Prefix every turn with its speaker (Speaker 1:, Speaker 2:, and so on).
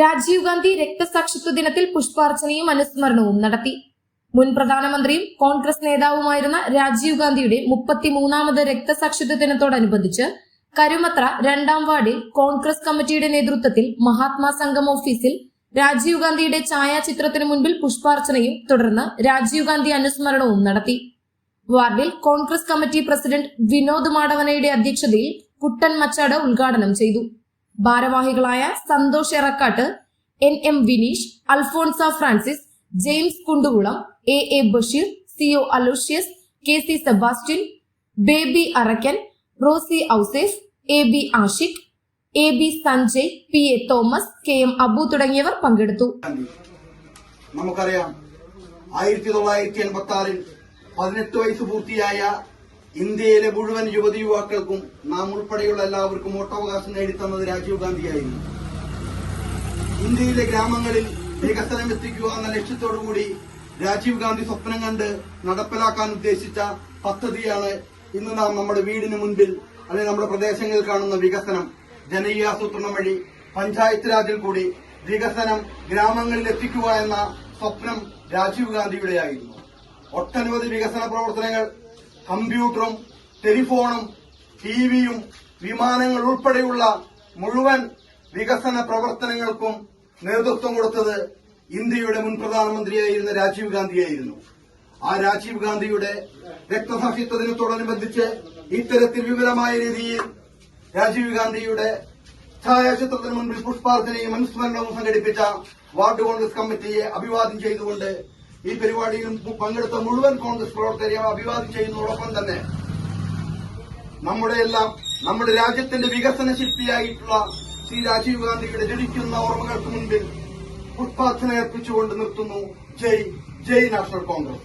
Speaker 1: രാജീവ് ഗാന്ധി രക്തസാക്ഷിത്വ ദിനത്തിൽ പുഷ്പാർച്ചനയും അനുസ്മരണവും നടത്തി. മുൻ പ്രധാനമന്ത്രിയും കോൺഗ്രസ് നേതാവുമായിരുന്ന രാജീവ് ഗാന്ധിയുടെ മുപ്പത്തിമൂന്നാമത് രക്തസാക്ഷിത്വ ദിനത്തോടനുബന്ധിച്ച് കരുമത്ര രണ്ടാം വാർഡിൽ കോൺഗ്രസ് കമ്മിറ്റിയുടെ നേതൃത്വത്തിൽ മഹാത്മാ സംഘം ഓഫീസിൽ രാജീവ് ഗാന്ധിയുടെ ഛായാചിത്രത്തിന് മുൻപിൽ പുഷ്പാർച്ചനയും തുടർന്ന് രാജീവ് ഗാന്ധി അനുസ്മരണവും നടത്തി. വാർഡിൽ കോൺഗ്രസ് കമ്മിറ്റി പ്രസിഡന്റ് വിനോദ് മാടവനയുടെ അധ്യക്ഷതയിൽ കുട്ടൻ മച്ചാട് ഉദ്ഘാടനം ചെയ്തു. ഭാരവാഹികളായ Santhosh Erakkatt N M Vineesh Alphonsa Francis James Kundukulam A A Basheer C O Aloysius K C Sebastian Baby Arakkan Rosy Ouseph A B Ashiq A B Sanjay P A Thomas K M Abu തുടങ്ങിയവർ പങ്കെടുത്തു.
Speaker 2: നമുക്കറിയാം ആയിരത്തി തൊള്ളായിരത്തി എൺപത്തി ആറിൽ പതിനെട്ട് വയസ്സ് പൂർത്തിയായ ഇന്ത്യയിലെ മുഴുവൻ യുവതി യുവാക്കൾക്കും നാം ഉൾപ്പെടെയുള്ള എല്ലാവർക്കും വോട്ടവകാശം നേടിത്തന്നത് രാജീവ് ഗാന്ധിയായിരുന്നു. ഇന്ത്യയിലെ ഗ്രാമങ്ങളിൽ വികസനം എത്തിക്കുക എന്ന ലക്ഷ്യത്തോടുകൂടി രാജീവ് ഗാന്ധി സ്വപ്നം കണ്ട് നടപ്പിലാക്കാൻ ഉദ്ദേശിച്ച പദ്ധതിയാണ് ഇന്ന് നാം നമ്മുടെ വീടിന് മുൻപിൽ അല്ലെങ്കിൽ നമ്മുടെ പ്രദേശങ്ങളിൽ കാണുന്ന വികസനം. ജനകീയാസൂത്രണം വഴി പഞ്ചായത്ത് രാജിൽ കൂടി വികസനം ഗ്രാമങ്ങളിൽ എത്തിക്കുക എന്ന സ്വപ്നം രാജീവ് ഗാന്ധിയുടെയായിരുന്നു. ഒട്ടനവധി വികസന പ്രവർത്തനങ്ങൾ കമ്പ്യൂട്ടറും ടെലിഫോണും ടിവിയും വിമാനങ്ങൾ ഉൾപ്പെടെയുള്ള മുഴുവൻ വികസന പ്രവർത്തനങ്ങൾക്കും നേതൃത്വം കൊടുത്തത് ഇന്ത്യയുടെ മുൻ പ്രധാനമന്ത്രിയായിരുന്ന രാജീവ് ഗാന്ധിയായിരുന്നു. ആ രാജീവ് ഗാന്ധിയുടെ രക്തസാക്ഷിത്വ ദിനത്തോടനുബന്ധിച്ച് ഇത്തരത്തിൽ വിപുലമായ രീതിയിൽ രാജീവ് ഗാന്ധിയുടെ ഛായാചിത്രത്തിന് മുൻപിൽ പുഷ്പാർച്ചനയും അനുസ്മരണവും സംഘടിപ്പിച്ച വാർഡ് കോൺഗ്രസ് കമ്മിറ്റിയെ അഭിവാദ്യം ചെയ്തുകൊണ്ട് ഈ പരിപാടിയിൽ പങ്കെടുത്ത മുഴുവൻ കോൺഗ്രസ് പ്രവർത്തകരെ അഭിവാദ്യം ചെയ്യുന്നതോടൊപ്പം തന്നെ നമ്മുടെ എല്ലാം നമ്മുടെ രാജ്യത്തിന്റെ വികസന ശില്പിയായിട്ടുള്ള ശ്രീ രാജീവ് ഗാന്ധിയുടെ ജനിക്കുന്ന ഓർമ്മകൾക്ക് മുൻപിൽ പുഷ്പാർച്ചന അർപ്പിച്ചുകൊണ്ട് നിർത്തുന്നു. ജയ് ജയ് നാഷണൽ കോൺഗ്രസ്.